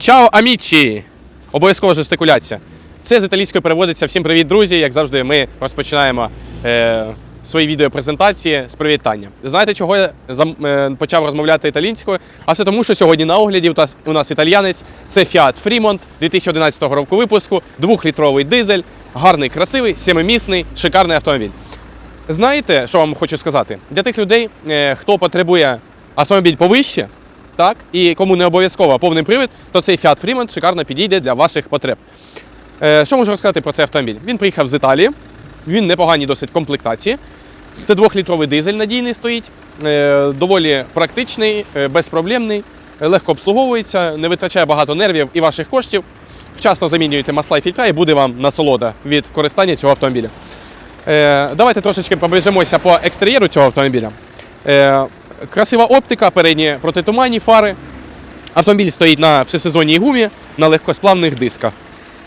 Чао, амічі! Обов'язкова жестикуляція. Це з італійської переводиться всім привіт, друзі. Як завжди, ми розпочинаємо е, свої відеопрезентації з привітання. Знаєте, чого я зам- е, почав розмовляти італійською? А все тому, що сьогодні на огляді у нас, у нас італіянець. Це Fiat Fremont 2011 року випуску, двохлітровий дизель, гарний, красивий, сімимісний, шикарний автомобіль. Знаєте, що вам хочу сказати? Для тих людей, е, хто потребує автомобіль повище, так, і кому не обов'язково повний привід, то цей Fiat Fremont шикарно підійде для ваших потреб. Е, Що можу розказати про цей автомобіль? Він приїхав з Італії, він непоганій досить комплектації. Це двохлітровий дизель надійний стоїть, е, доволі практичний, е, безпроблемний, легко обслуговується, не витрачає багато нервів і ваших коштів. Вчасно замінюєте масла і фільтра і буде вам насолода від користання цього автомобіля. Давайте трошечки пробіжимося по екстер'єру цього автомобіля. Красива оптика, передні протитуманні фари. Автомобіль стоїть на всесезонній гумі на легкосплавних дисках.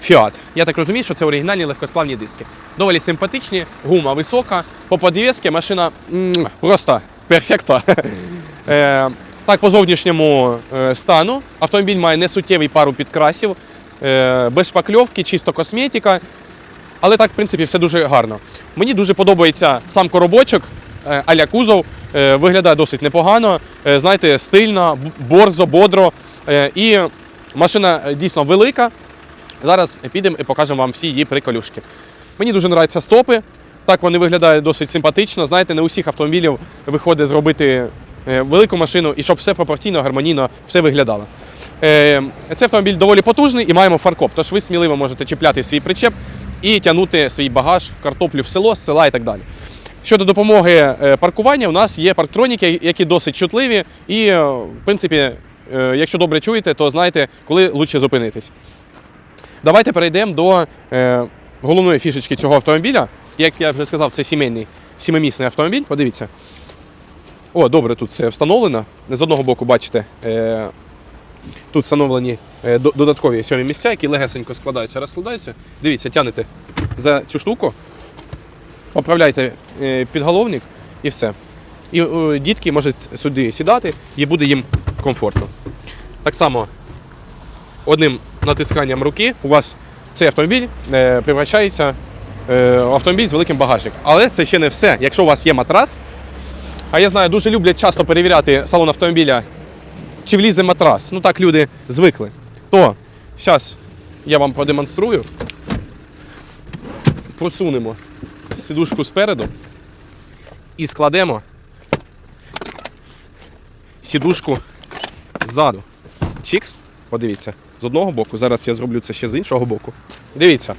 Fiat. Я так розумію, що це оригінальні легкосплавні диски. Доволі симпатичні, гума висока. По подвісці машина просто перфекта. Е, Так, по зовнішньому е, стану. Автомобіль має несуттєвий пару підкрасів, е, без шпакльовки, чисто косметика. Але так, в принципі, все дуже гарно. Мені дуже подобається сам коробочок, аля кузов. Е, Виглядає досить непогано. Е, Знаєте, стильно, борзо, бодро. Е, І машина дійсно велика. Зараз підемо і покажемо вам всі її приколюшки. Мені дуже подобаються стопи. Так вони виглядають досить симпатично. Знаєте, не у всіх автомобілів виходить зробити велику машину і щоб все пропорційно, гармонійно все виглядало. Цей автомобіль доволі потужний і маємо фаркоп, тож ви сміливо можете чіпляти свій причеп і тягнути свій багаж, картоплю в село, з села і так далі. Щодо допомоги е, паркування, у нас є парктроніки, які досить чутливі, і, е, в принципі, е, якщо добре чуєте, то знаєте, коли краще зупинитись. Давайте перейдемо до головної фішечки цього автомобіля. Як я вже сказав, це сімейний сімимісний автомобіль. Подивіться. О, добре, тут все встановлено. З одного боку, бачите, тут встановлені додаткові сьомі місця, які легесенько складаються, розкладаються. Дивіться, тянете за цю штуку, поправляйте е, підголовник і все. І е, дітки можуть сюди сідати і буде їм комфортно. Так само одним натисканням руки у вас цей автомобіль е, превращається в автомобіль з великим багажником. Але це ще не все. Якщо у вас є матрас, а я знаю, дуже люблять часто перевіряти салон автомобіля, чи влізе матрас. Ну так люди звикли. То зараз я вам продемонструю. Просунемо сидушку спереду і складемо сідушку ззаду. Чікс, подивіться, з одного боку. Зараз я зроблю це ще з іншого боку. Дивіться.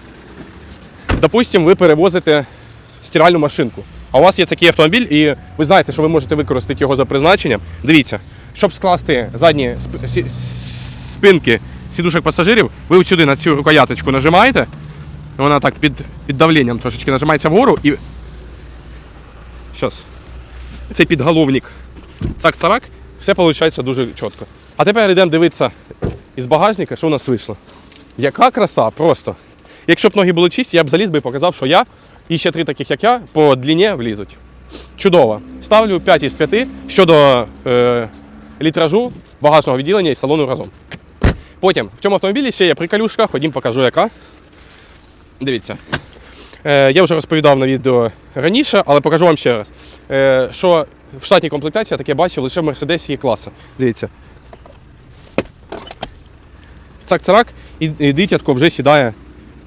Допустимо, ви перевозите стиральну машинку. А у вас є такий автомобіль, і ви знаєте, що ви можете використати його за призначенням. Дивіться, щоб скласти задні спинки сідушок пасажирів, ви от сюди на цю рукояточку нажимаєте. Вона так під, під давленням трошечки нажимається вгору і. Щас. Цей підголовник. Цак-царак, все виходить дуже чітко. А тепер йдемо дивитися із багажника, що у нас вийшло. Яка краса, просто. Якщо б ноги були чисті, я б заліз би і показав, що я і ще три таких, як я, по длині влізуть. Чудово. Ставлю 5 із 5 щодо е, літражу, багажного відділення і салону разом. Потім в цьому автомобілі ще є приколюшка, ходім покажу яка. Дивіться. Е, я вже розповідав на відео раніше, але покажу вам ще раз. Е, що в штатній комплектації я таке бачив лише в Мерседесі і класа. Дивіться. Цак-царак, і, дитятко вже сідає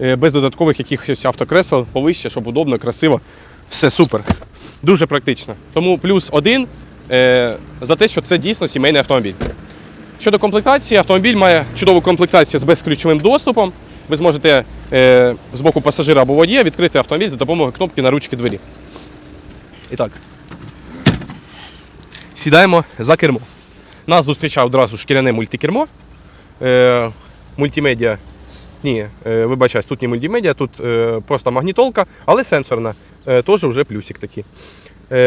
е, без додаткових якихось автокресел повище, щоб удобно, красиво. Все супер. Дуже практично. Тому плюс один за те, що це дійсно сімейний автомобіль. Щодо комплектації, автомобіль має чудову комплектацію з безключовим доступом. Ви зможете е, з боку пасажира або водія відкрити автомобіль за допомогою кнопки на ручки двері. І так. Сідаємо за кермо. Нас зустрічає одразу шкіряне мультикермо. Е, мультимедіа. Ні, е, вибачаюсь, тут не мультимедіа, тут просто магнітолка, але сенсорна. Теж вже плюсик такий.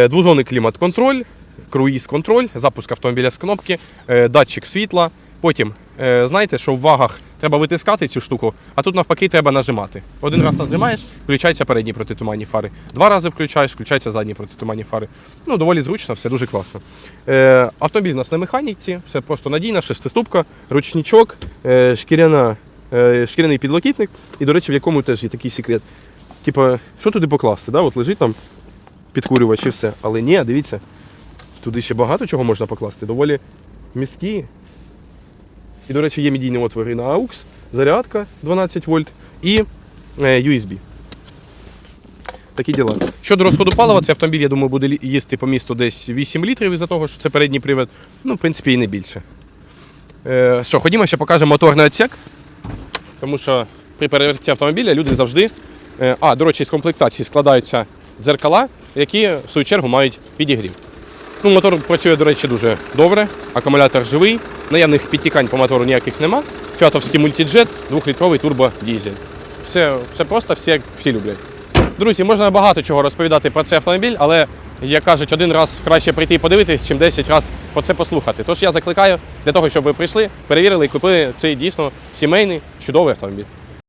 Двозонний клімат-контроль, круїз-контроль, запуск автомобіля з кнопки, датчик світла, Потім, знаєте, що в вагах треба витискати цю штуку, а тут навпаки треба нажимати. Один раз нажимаєш, включаються передні протитуманні фари. Два рази включаєш, включаються задні протитуманні фари. Ну, доволі зручно, все дуже класно. Е, автомобіль у нас на механіці, все просто надійна, шестиступка, ручничок, е, шкіряна, е, шкіряний підлокітник. І, до речі, в якому теж є такий секрет. Типа, що туди покласти? Да? От лежить там підкурювач і все. Але ні, дивіться, туди ще багато чого можна покласти. Доволі місткі. І, до речі, є медійні отвори на AUX, зарядка 12 вольт і е, USB. Такі діла. Щодо розходу палива, цей автомобіль, я думаю, буде їсти по місту десь 8 літрів із-за того, що це передній привід. Ну, в принципі, і не більше. Е, що, ходімо, ще покажемо моторний відсек. Тому що при перевірці автомобіля люди завжди. е, А, до речі, з комплектації складаються дзеркала, які в свою чергу мають підігрів. Ну, мотор працює, до речі, дуже добре. Акумулятор живий, наявних підтікань по мотору ніяких нема. Фіатовський мультиджет, 2-літровий турбодізель. Все, все просто, всі, всі люблять. Друзі, можна багато чого розповідати про цей автомобіль, але, як кажуть, один раз краще прийти і подивитись, чим 10 разів про це послухати. Тож я закликаю для того, щоб ви прийшли, перевірили і купили цей дійсно сімейний чудовий автомобіль.